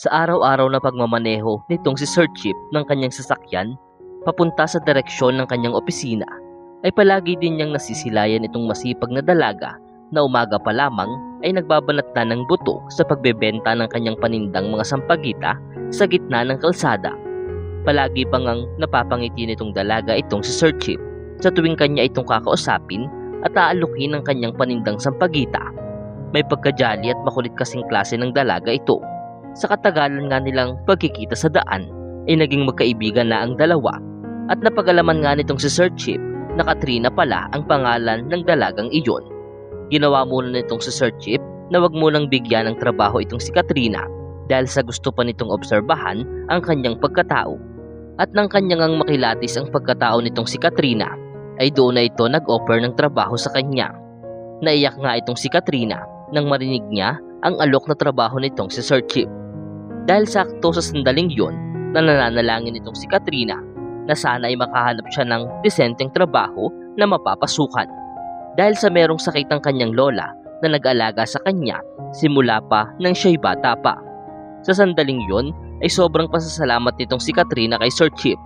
Sa araw-araw na pagmamaneho nitong si Sir Chip ng kanyang sasakyan papunta sa direksyon ng kanyang opisina ay palagi din niyang nasisilayan itong masipag na dalaga na umaga pa lamang ay nagbabanat na ng buto sa pagbebenta ng kanyang panindang mga sampagita sa gitna ng kalsada. Palagi pang ang napapangiti nitong dalaga itong si Sir Chip sa tuwing kanya itong kakausapin at aalukin ng kanyang panindang sampagita. May pagkajali at makulit kasing klase ng dalaga ito. Sa katagalan nga nilang pagkikita sa daan ay naging magkaibigan na ang dalawa at napagalaman nga nitong si Sir Chip na Katrina pala ang pangalan ng dalagang iyon. Ginawa muna nitong si Sir Chip na wag munang bigyan ng trabaho itong si Katrina dahil sa gusto pa nitong obserbahan ang kanyang pagkatao. At nang kanyang ang makilatis ang pagkatao nitong si Katrina, ay doon na ito nag-offer ng trabaho sa kanya. Naiyak nga itong si Katrina nang marinig niya ang alok na trabaho nitong si Sir Chip. Dahil sakto sa sandaling yon na nananalangin itong si Katrina na sana ay makahanap siya ng disenteng trabaho na mapapasukan. Dahil sa merong sakit ang kanyang lola na nag-alaga sa kanya simula pa nang siya'y bata pa. Sa sandaling yon ay sobrang pasasalamat nitong si Katrina kay Sir Chip.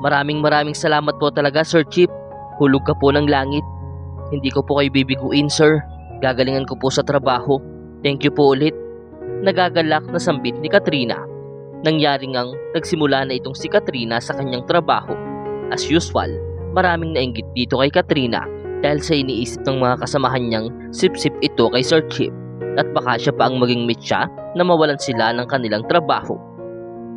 Maraming maraming salamat po talaga Sir Chip. Hulog ka po ng langit. Hindi ko po kayo bibiguin sir. Gagalingan ko po sa trabaho. Thank you po ulit. Nagagalak na sambit ni Katrina. Nangyari ngang nagsimula na itong si Katrina sa kanyang trabaho. As usual, maraming nainggit dito kay Katrina dahil sa iniisip ng mga kasamahan niyang sip-sip ito kay Sir Chip at baka siya pa ang maging mitya na mawalan sila ng kanilang trabaho.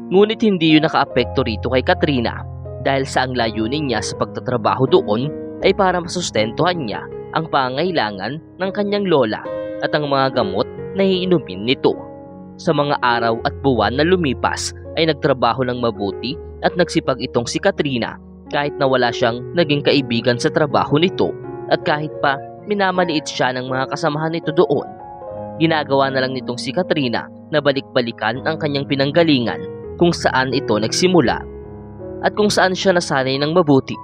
Ngunit hindi yun nakaapekto rito kay Katrina dahil sa ang layunin niya sa pagtatrabaho doon ay para masustentuhan niya ang pangailangan ng kanyang lola at ang mga gamot na iinumin nito. Sa mga araw at buwan na lumipas ay nagtrabaho ng mabuti at nagsipag itong si Katrina kahit na wala siyang naging kaibigan sa trabaho nito at kahit pa minamaliit siya ng mga kasamahan nito doon. Ginagawa na lang nitong si Katrina na balik-balikan ang kanyang pinanggalingan kung saan ito nagsimula at kung saan siya nasanay ng mabuti.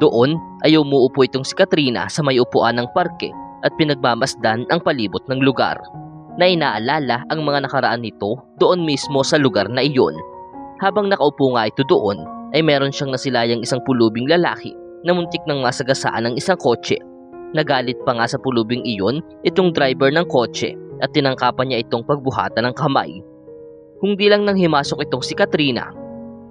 Doon ay umuupo itong si Katrina sa may upuan ng parke at pinagmamasdan ang palibot ng lugar na inaalala ang mga nakaraan nito doon mismo sa lugar na iyon. Habang nakaupo nga ito doon ay meron siyang nasilayang isang pulubing lalaki na muntik nang masagasaan ng isang kotse. Nagalit pa nga sa pulubing iyon itong driver ng kotse at tinangkapan niya itong pagbuhatan ng kamay. Kung di lang nang himasok itong si Katrina.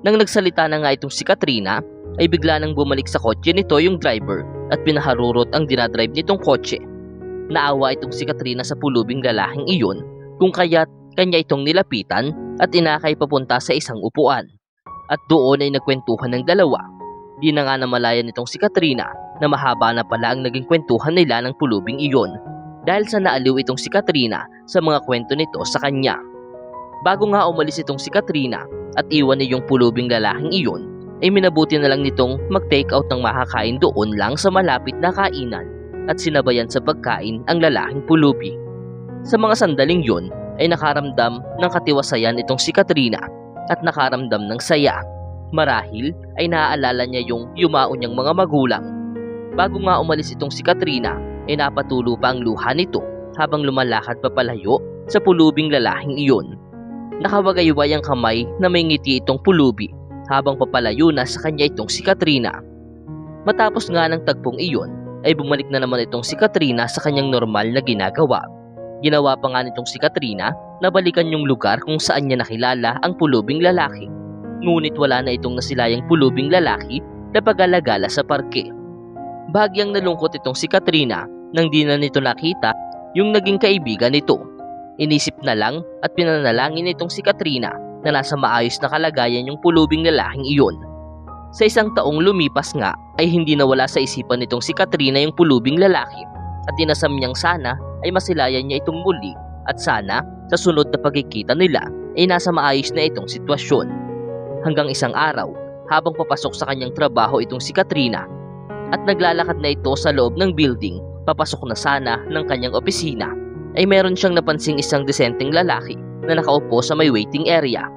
Nang nagsalita na nga itong si Katrina, ay bigla nang bumalik sa kotse nito yung driver at pinaharurot ang dinadrive nitong kotse. Naawa itong si Katrina sa pulubing lalaking iyon kung kaya't kanya itong nilapitan at inakay papunta sa isang upuan. At doon ay nagkwentuhan ng dalawa. Di na nga namalayan nitong si Katrina na mahaba na pala ang naging kwentuhan nila ng pulubing iyon dahil sa naaliw itong si Katrina sa mga kwento nito sa kanya. Bago nga umalis itong si Katrina at iwan niya yung pulubing lalaking iyon, ay minabuti na lang nitong mag-take out ng makakain doon lang sa malapit na kainan at sinabayan sa pagkain ang lalaking pulubi. Sa mga sandaling yon ay nakaramdam ng katiwasayan itong si Katrina at nakaramdam ng saya. Marahil ay naaalala niya yung yumao niyang mga magulang. Bago nga umalis itong si Katrina ay napatulo pa ang luha nito habang lumalakad papalayo sa pulubing lalaking iyon. Nakawagayway ang kamay na may ngiti itong pulubi habang papalayo na sa kanya itong si Katrina. Matapos nga ng tagpong iyon ay bumalik na naman itong si Katrina sa kanyang normal na ginagawa. Ginawa pa nga nitong si Katrina na balikan yung lugar kung saan niya nakilala ang pulubing lalaki. Ngunit wala na itong nasilayang pulubing lalaki na pag-alagala sa parke. Bagyang nalungkot itong si Katrina nang di na nito nakita yung naging kaibigan nito. Inisip na lang at pinanalangin nitong si Katrina na nasa maayos na kalagayan yung pulubing lalaking iyon. Sa isang taong lumipas nga ay hindi nawala sa isipan nitong si Katrina yung pulubing lalaki at tinasam niyang sana ay masilayan niya itong muli at sana sa sunod na pagkikita nila ay nasa maayos na itong sitwasyon. Hanggang isang araw, habang papasok sa kanyang trabaho itong si Katrina at naglalakad na ito sa loob ng building papasok na sana ng kanyang opisina ay meron siyang napansing isang disenteng lalaki na nakaupo sa may waiting area.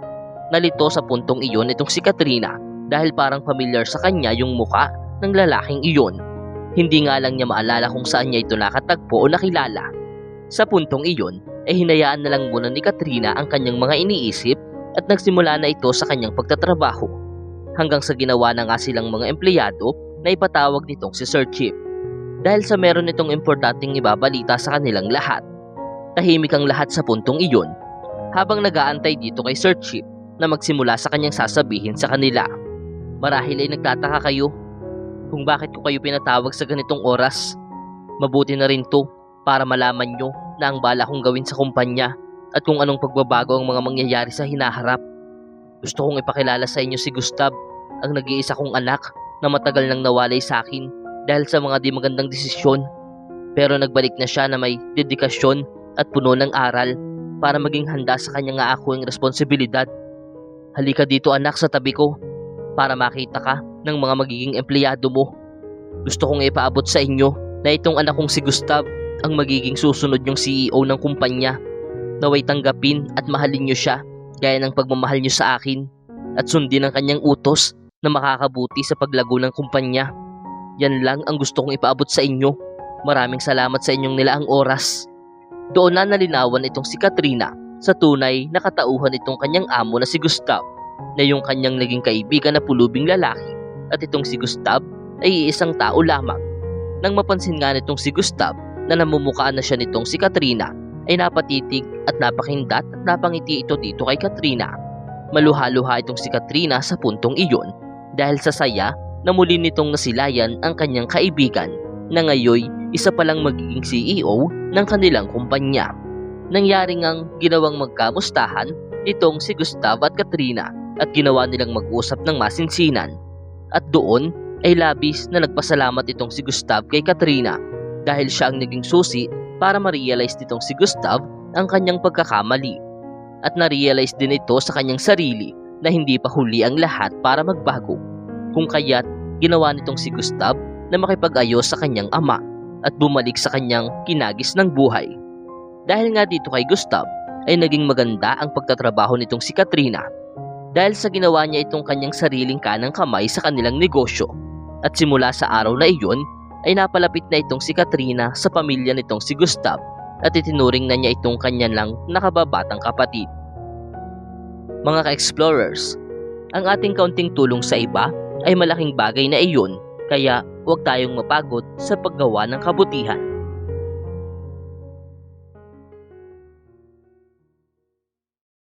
Nalito sa puntong iyon itong si Katrina dahil parang familiar sa kanya yung muka ng lalaking iyon. Hindi nga lang niya maalala kung saan niya ito nakatagpo o nakilala. Sa puntong iyon ay hinayaan na lang muna ni Katrina ang kanyang mga iniisip at nagsimula na ito sa kanyang pagtatrabaho. Hanggang sa ginawa na nga silang mga empleyado na ipatawag nitong si Sir Chip. Dahil sa meron itong importanteng ibabalita sa kanilang lahat. Tahimik ang lahat sa puntong iyon habang nagaantay dito kay Sir Chip na magsimula sa kanyang sasabihin sa kanila. Marahil ay nagtataka kayo kung bakit ko kayo pinatawag sa ganitong oras. Mabuti na rin to para malaman nyo na ang bala kong gawin sa kumpanya at kung anong pagbabago ang mga mangyayari sa hinaharap. Gusto kong ipakilala sa inyo si Gustav, ang nag-iisa kong anak na matagal nang nawalay sa akin dahil sa mga di magandang desisyon. Pero nagbalik na siya na may dedikasyon at puno ng aral para maging handa sa kanya nga ako ang responsibilidad. Halika dito anak sa tabi ko para makita ka ng mga magiging empleyado mo. Gusto kong ipaabot sa inyo na itong anak kong si Gustav ang magiging susunod yung CEO ng kumpanya. Naway tanggapin at mahalin niyo siya gaya ng pagmamahal niyo sa akin at sundin ang kanyang utos na makakabuti sa paglago ng kumpanya. Yan lang ang gusto kong ipaabot sa inyo. Maraming salamat sa inyong nilaang oras. Doon na nalinawan itong si Katrina sa tunay na katauhan itong kanyang amo na si Gustav na yung kanyang naging kaibigan na pulubing lalaki at itong si Gustav ay isang tao lamang. Nang mapansin nga nitong si Gustav na namumukaan na siya nitong si Katrina ay napatitig at napakindat at napangiti ito dito kay Katrina. Maluha-luha itong si Katrina sa puntong iyon dahil sa saya na muli nitong nasilayan ang kanyang kaibigan na ngayoy isa palang magiging CEO ng kanilang kumpanya. Nangyari ngang ginawang magkamustahan nitong si Gustav at Katrina at ginawa nilang mag-usap ng masinsinan. At doon ay labis na nagpasalamat itong si Gustav kay Katrina dahil siya ang naging susi para ma-realize nitong si Gustav ang kanyang pagkakamali. At na-realize din ito sa kanyang sarili na hindi pa huli ang lahat para magbago. Kung kaya't ginawa nitong si Gustav na makipag-ayos sa kanyang ama at bumalik sa kanyang kinagis ng buhay. Dahil nga dito kay Gustav ay naging maganda ang pagtatrabaho nitong si Katrina dahil sa ginawa niya itong kanyang sariling kanang kamay sa kanilang negosyo. At simula sa araw na iyon ay napalapit na itong si Katrina sa pamilya nitong si Gustav at itinuring na niya itong kanya lang nakababatang kapatid. Mga ka-explorers, ang ating kaunting tulong sa iba ay malaking bagay na iyon kaya huwag tayong mapagod sa paggawa ng kabutihan.